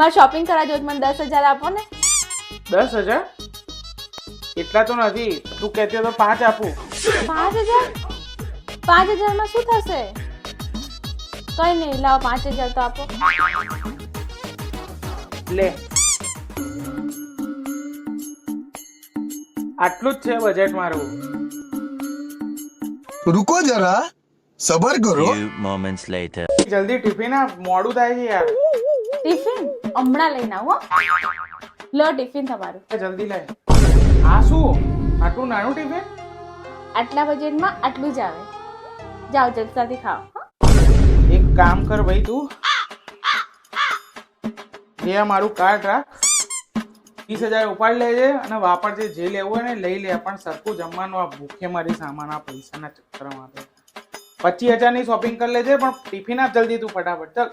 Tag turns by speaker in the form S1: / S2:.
S1: મારે શોપિંગ કરાવજો મને દસ હજાર આપો ને.
S2: દસ હજાર? એટલા તો નથી. તું કહેતી તો પાંચ આપું.
S1: પાંચ હજાર? પાંચ હજારમાં શું થશે? કઈ નહીં લાવો પાંચ હજાર તો આપો.
S2: લે. આટલું જ છે બજેટ મારું.
S3: રૂકો જરા સબર
S4: કરો. Moments later.
S2: જલ્દી ટિફિન આપ મોડું થાય છે યાર.
S1: ટિફિન? હમણાં લઈને આવો લો ટિફિન તમારું.
S2: જલ્દી લે આ શું? આટલું નાનું ટિફિન?
S1: આટલા બજેટમાં આટલું જ આવે. જાઓ જલસાથી ખાઓ
S2: એક કામ કર ભાઈ તું. એ આ મારું કાર્ડ રાખ. ત્રીસ હજાર ઉપાડ લેજે અને વાપરજે જે લેવું હોય ને લઈ લે. પણ સરખું જમવાનું આ ભૂખે મારી સામાન આ પૈસાના ચક્કરમાં તો પચીસ હજારની શોપિંગ કરી લેજે પણ ટિફિન આપ જલ્દી તું ફટાફટ. ચાલ.